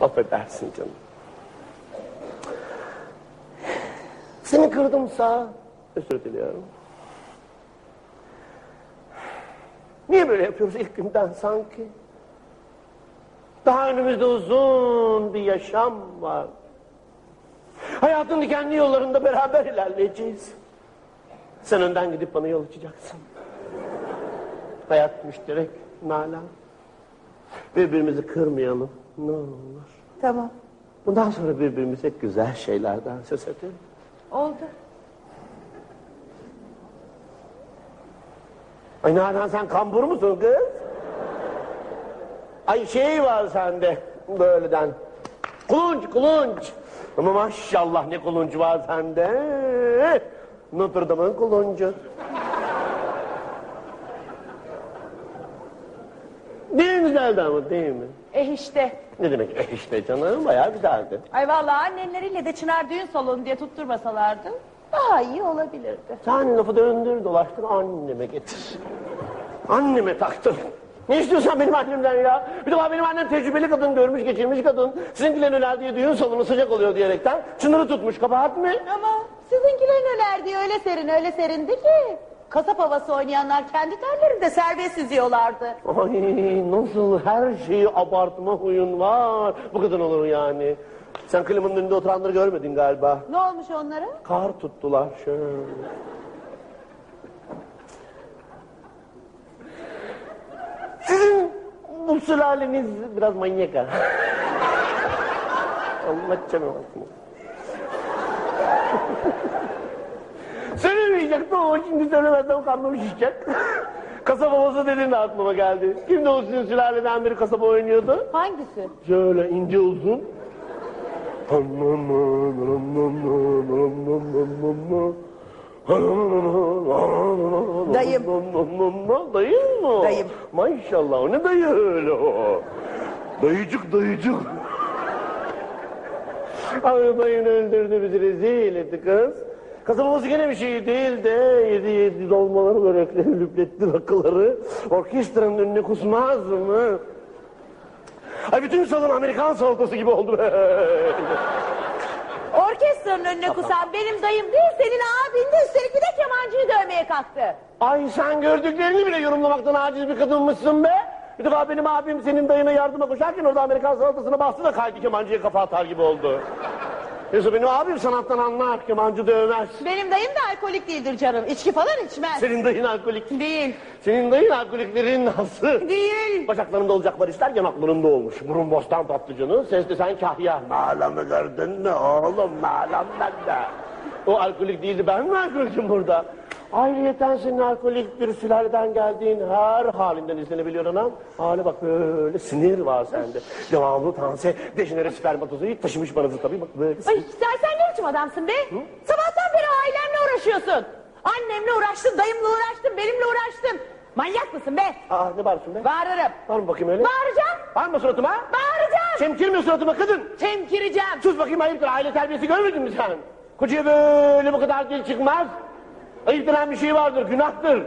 Affedersin canım. Seni kırdımsa özür diliyorum. Niye böyle yapıyoruz ilk günden sanki? Daha önümüzde uzun bir yaşam var. Hayatın dikenli yollarında beraber ilerleyeceğiz. Sen önden gidip bana yol açacaksın. Hayat müşterek, Nalan. Birbirimizi kırmayalım. Ne olur. Tamam. Bundan sonra birbirimize güzel şeylerden söz edelim. Oldu. Ay Nalan sen kambur musun kız? Ay şey var sende böyleden. Kulunç kulunç. Ama maşallah ne kulunç var sende. Notre Dame'ın kuluncu. Değil mi güzeldi ama değil mi? Eh işte. Ne demek eh işte canım bayağı güzeldi. Ay vallahi annenleriyle de Çınar düğün salonu diye tutturmasalardı daha iyi olabilirdi. Sen lafı döndür dolaştır anneme getir. Anneme taktın. Ne istiyorsan benim annemden ya? Bir defa benim annem tecrübeli kadın, görmüş geçirmiş kadın. Sizinkilerin öner diye düğün salonu sıcak oluyor diyerekten çınarı tutmuş kabahat mi? Ama sizinkilerin önerdiği öyle serin öyle serindi ki. Kasap havası oynayanlar kendi terlerinde serbest yüzüyorlardı. Ay nasıl her şeyi abartma huyun var. Bu kadın olur yani. Sen klimanın önünde oturanları görmedin galiba. Ne olmuş onlara? Kar tuttular şöyle. Sizin bu sülaleniz biraz manyak ha. Allah canım alsın. Söylemeyecektim ama şimdi söylemezsem karnım şişecek. kasaba babası dedin de aklıma geldi. Kimdi o sizin sülaleden biri kasaba oynuyordu? Hangisi? Şöyle ince uzun. Dayım. Dayın mı? Dayım. Maşallah o ne dayı öyle o? Dayıcık dayıcık. Ay dayın öldürdü bizi rezil etti kız. Kasabamız gene bir şey değil de yedi yedi dolmaları, börekleri, lüpletli rakıları orkestranın önüne kusmaz mı? Ay bütün salon Amerikan salatası gibi oldu böyle. Orkestranın önüne kusan benim dayım değil senin abin de üstelik bir de kemancıyı dövmeye kalktı. Ay sen gördüklerini bile yorumlamaktan aciz bir kadınmışsın be. Bir defa benim abim senin dayına yardıma koşarken orada Amerikan salatasına bastı da kaydı kemancıya kafa atar gibi oldu. Yoksa benim abim sanattan anlar, kemancı dövmez. Benim dayım da alkolik değildir canım. İçki falan içmez. Senin dayın alkolik. Değil. Senin dayın alkoliklerin nasıl? Değil. Bacaklarında olacak var ister yanaklarında olmuş. Burun bostan patlıcanı, sesli sen kahya. Malamı gördün mü oğlum malam bende. O alkolik değildi ben mi alkolikçim burada? Ayrıyeten senin alkolik bir sülaleden geldiğin her halinden izlenebiliyor anam. Hali bak böyle sinir var sende. Devamlı tanse, dejenere spermatozoid taşımış bana tabii bak böyle. Ay sen, sen ne biçim adamsın be? Sabahtan beri ailemle uğraşıyorsun. Annemle uğraştın, dayımla uğraştın, benimle uğraştın. Manyak mısın be? Aa ne bağırıyorsun be? Bağırırım. Mı bakayım öyle? Bağıracağım. Var mı suratıma? Bağıracağım. Çemkirmiyor suratıma kadın. Çemkireceğim. Sus bakayım ayıptır aile terbiyesi görmedin mi sen? Kocaya böyle bu kadar dil çıkmaz. Ayıp denen bir şey vardır günahtır.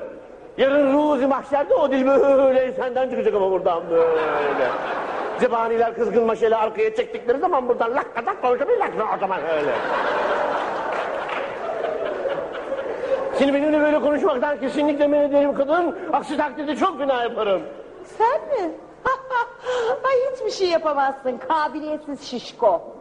Yarın ruzi mahşerde o dil böyle senden çıkacak ama buradan böyle. Zebaniler kızgın maşayla arkaya çektikleri zaman buradan lak kadak konuşabilir lak o zaman öyle. Şimdi benimle böyle konuşmaktan kesinlikle men ederim kadın. Aksi takdirde çok günah yaparım. Sen mi? Ay hiçbir şey yapamazsın. Kabiliyetsiz şişko.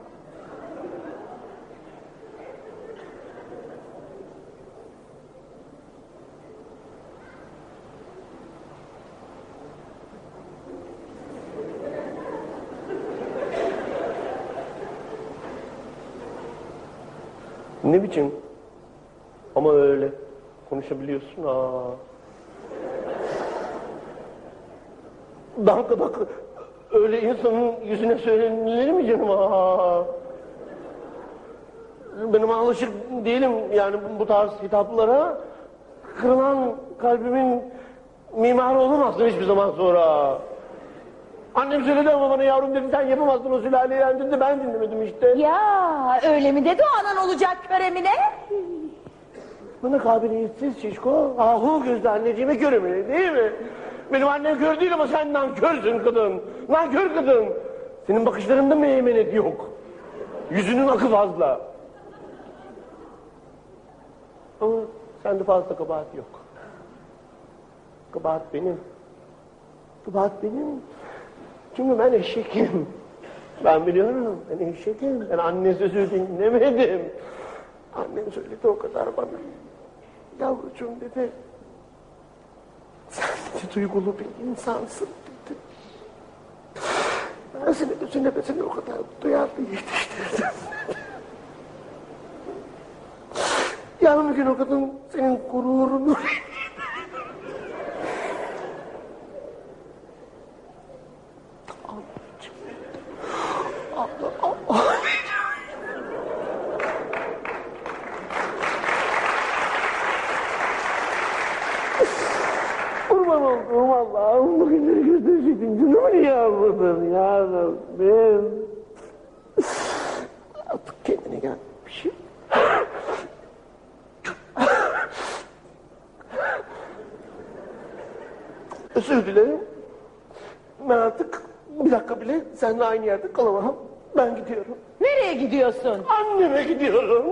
Ne biçim? Ama öyle konuşabiliyorsun ha. Dank dank öyle insanın yüzüne söylenilir mi canım ha? Benim alışık değilim yani bu tarz hitaplara. Kırılan kalbimin mimarı olamazsın hiçbir zaman sonra. Annem söyledi ama bana yavrum dedi sen yapamazsın o sülaleyi yendin de ben dinlemedim işte. Ya öyle mi dedi o anan olacak köremine? Bana kabiliyetsiz şişko. Ahu gözlü anneciğime göremedi değil mi? Benim annem kör değil ama sen nankörsün kadın. Nankör kadın. Senin bakışlarında meymenet yok. Yüzünün akı fazla. Ama sende fazla kabahat yok. Kabahat benim. Kabahat benim. Çünkü ben eşekim. Ben biliyorum. Ben eşekim. Ben anne sözü dinlemedim. Annem söyledi o kadar bana. Yavrucuğum dedi. Sen dedi, duygulu bir insansın dedi. Ben seni bütün nefesini o kadar duyarlı yetiştirdim. Yarın gün o kadın niye almadın ya Rabbim? Artık kendine gel. Bir şey. Özür dilerim. Ben artık bir dakika bile seninle aynı yerde kalamam. Ben gidiyorum. Nereye gidiyorsun? Anneme gidiyorum.